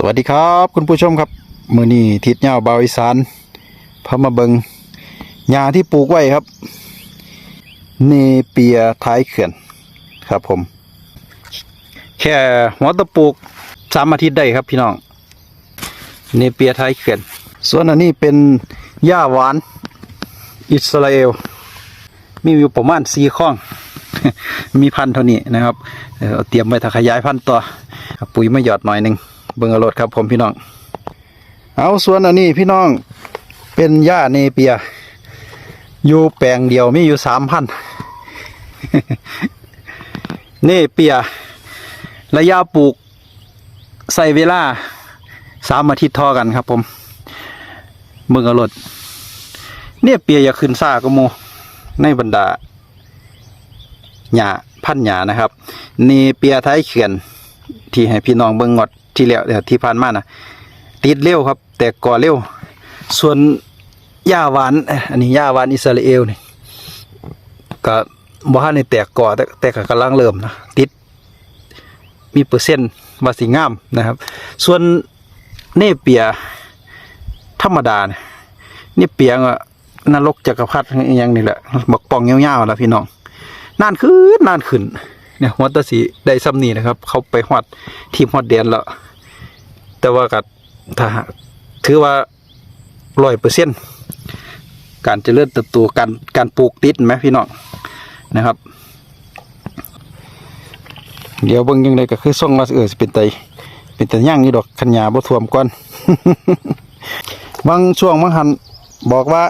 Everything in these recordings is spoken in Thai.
สวัสดีครับ คุณผู้ชมครับ มือนี้ทิศเหย้าบาวอีสานพามาเบิงหญ้าที่ปลูกไว้ครับ เนเปียท้ายเขื่อนครับผม แค่หัวตะปลูกสามอาทิตย์ได้ครับพี่น้อง เนเปียท้ายเขื่อน ส่วนอันนี้เป็นหญ้าหวาน อิสราเอล มีอยู่ประมาณสี่ข้อง มีพันธุ์เท่านี้นะครับเเตรียมไว้ถ้าขยายพันธุ์ต่อ ปุ๋ยมาหยอดหน่อยหนึ่ง เบิ่งอรถครับผมพี่น้อง เอาส่วนอันนี้พี่น้องเป็นหญ้าเนเปีย อยู่แปลงเดียวมีอยู่สามพันเนเปีย ระยะปลูกใส่เวลาสามอาทิตย์ทอกันครับผมเบิ่งอรถเนี่ยเปียอย่าขึ้นซ่าก็โมในบรรดาหญ้าพันหญ้านะครับเนเปียท้ายเขื่อน ที่ให้พี่น้องเบิ่งงด ที่แล้วที่ผ่านมานะติดเร็วครับ แต่ก่อเร็ว ส่วนหญ้าหวาน อันนี้หญ้าหวานอิสราเอลนี่ก็บ่ทันได้แตกก่อแต่แต่กำลังเริ่มนะติด มีเปอร์เซ็นต์ว่าสิงามนะครับ ส่วนเนเปียธรรมดาเนี่ยเนเปียก็นรกจักรพรรดิอหยังนี่แหละบักปองเงี้ยวๆแล่ะพี่น้องนานขึ้นนานขึ้นเนี่ยหัวตะสีได้ซ้ำนี่นะครับ เขาไปฮอดทีมฮอดแดนแล้ว แต่ว่ากัดถ้าถือว่าร้อยเปอร์เซ็นการเจริญเติบโตการการปลูกติดไหมพี่น้องนะครับ เดี๋ยวเบิ่งยังไงก็คือส่งมาเออสิเป็นไตเป็นแต่ย่างนี่ดอกขันยาบ่ท่วมก่อนบางช่วงบางหันบอกว่า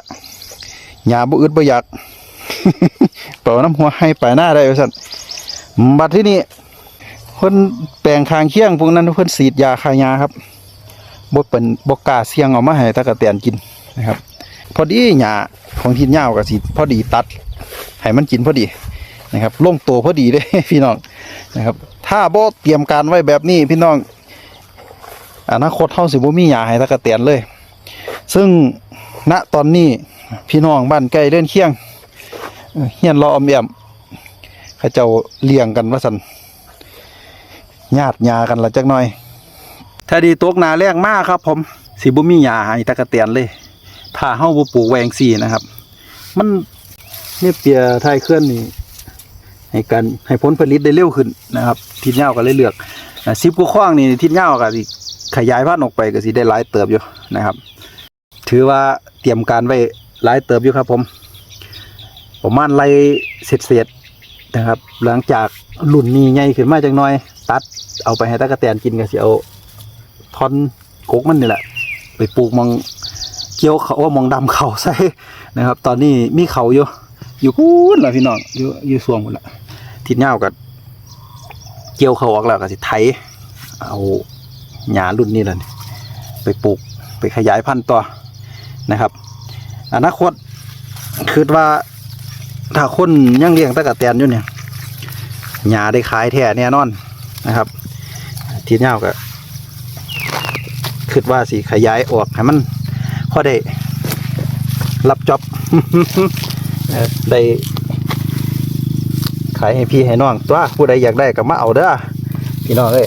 หยาบ่อึดบ่อยากเป่าน้ำหัวให้ไปหน้าได้ว่าซั่นบัดที่นี่ เพิ่นแปลงคางเคียงพวกนั้นเพิ่นฉีดยาคายาครับบ่เป็นบ่กาเสี่ยงเอามาให้ตะกะแตนกินนะครับ พอดีหญ้าของทินยาวก็สิพอดีตัดให้มันกินพอดีนะครับลงตัวพอดีเด้พี่น้องนะครับ ถ้าบ่เตรียมการไว้แบบนี้พี่น้องอนาคตเฮาสิบ่มีหญ้าให้ตะกะแตนเลย ซึ่งณตอนนี้พี่น้องบ้านใกล้เล่นเคียงเฮียนรออมเอี่ยมเขาเจ้าเลี้ยงกันว่าสัน ญาติยากันละจักหน่อย ถ้าดีตกนาแรงมากครับผมสิบุมีหยาให้ตะกะเตียนเลย ถ้าเฮาบ่ปลูกแวงซี่นะครับ มันเนี่ยเปียไทยเคลื่อนนี่ให้กันให้ผลผลิตได้เร็วขึ้นนะครับทิศเหย้าก็เลยเลือกสิบกว่าข้องนี่ทิศเหย้าก็สิขยายพันธุ์ออกไปก็สิได้หลายเติบอยู่นะครับ ถือว่าเตรียมการไว้หลายเติบอยู่ครับผมประมาณไรเศษๆนะครับ หลังจากรุ่นนี้ใหญ่ขึ้นมาจังน้อย ตัดเอาไปให้ตะกะแตนกินก็สิเอาท่อนกกมันนี่แหละ ไปปลูกมองเกี่ยวเขาว่ามองดำเขาใส่นะครับ ตอนนี้มีเขาอยู่อยู่พูนละพี่น้องอยู่อยู่สวงหมดละทิศเหย้ากับเกี่ยวเขาออกแล้วก็สิไถเอาหญ้ารุ่นนี้แหละไปปลูกไปขยายพันธุ์ต่อนะครับอนาคตคิดว่าถ้าคนยังเลี้ยงตะกะแตนอยู่เนี่ยหญ้าได้ขายแท้แน่นอน นะครับ ทีนี้ก็คิดว่าสิขยายออกให้มันพอได้รับจ็อบเอ่ได้ขายให้พี่ให้น้องตัวผู้ใดอยากได้ก็มาเอาเด้อพี่น้องเอ้ย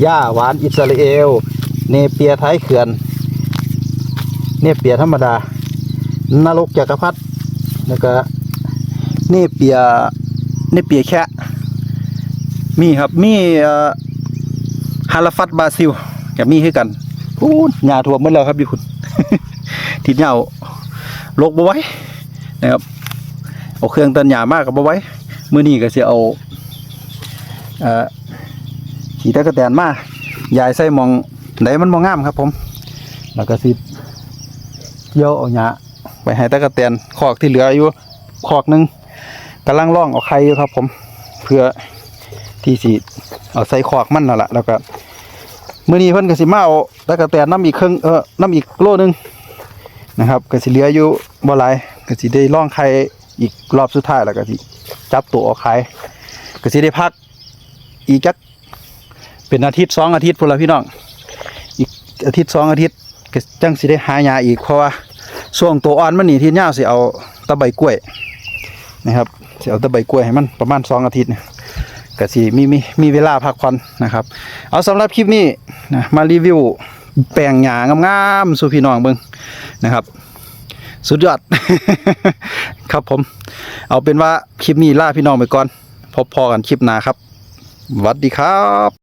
หญ้าหวานอิสราเอล เนเปียท้ายเขื่อน เนเปียธรรมดานรกจักรพรรดิแล้วก็เนเปีย เนเปียแค่มีครับมีฮาราฟัตบราซิลกับมีให้กันพูดหญ้าท่วหมดแล้วครับพี่คุณทิศเหย้าลกบ่ไว้นะครับเอาเครื่องตันหญ้ามากกับบ่ไว้มื้อนี้ก็สิเอาเอ่อขี่ตะกะแตนมายายใส่มองไหนมันบ่งงามครับ ผม แล้วก็สิเกี่ยวเอาหญ้าไปให้ตะกะแตนคอกที่เหลืออยู่คอกหนึง กำลังร่องเอาไข่อยู่ครับ ผม เพื่อที่สิเอาใส่คอกมันนั่นแหละแล้วก็มื้อนี้เพิ่นก็สิมาเอาตะกะแตนน้ำอีกครึ่งเออน้ำอีกโลนึงนะครับก็สิเหลืออยู่บ่หลายก็สิได้ร่องไข่อีกรอบสุดท้ายแล้วก็สิจับตัวเอาไข่ก็สิได้พักอีกจักเป็นอาทิตย์สองอาทิตย์พุ่นละพี่น้องอีกอาทิตย์สองอาทิตย์ก็จังสิได้หายาอีกเพราะว่าช่วงตัวอ่อนมันนี่ที่ยาสิเอาตะใบกล้วยนะครับ สิเอาตะใบกล้วยให้มันประมาณสองอาทิตย์ก็สิมีมีมีเวลาพักผ่อนนะครับ เอาสำหรับคลิปนี้นะมารีวิวแปลงหญ้างามๆสู่พี่น้องเบิงนะครับ สุดยอด ครับผม เอาเป็นว่าคลิปนี้ลาพี่น้องไปก่อน พบพอกันคลิปหน้าครับสวัสดีครับ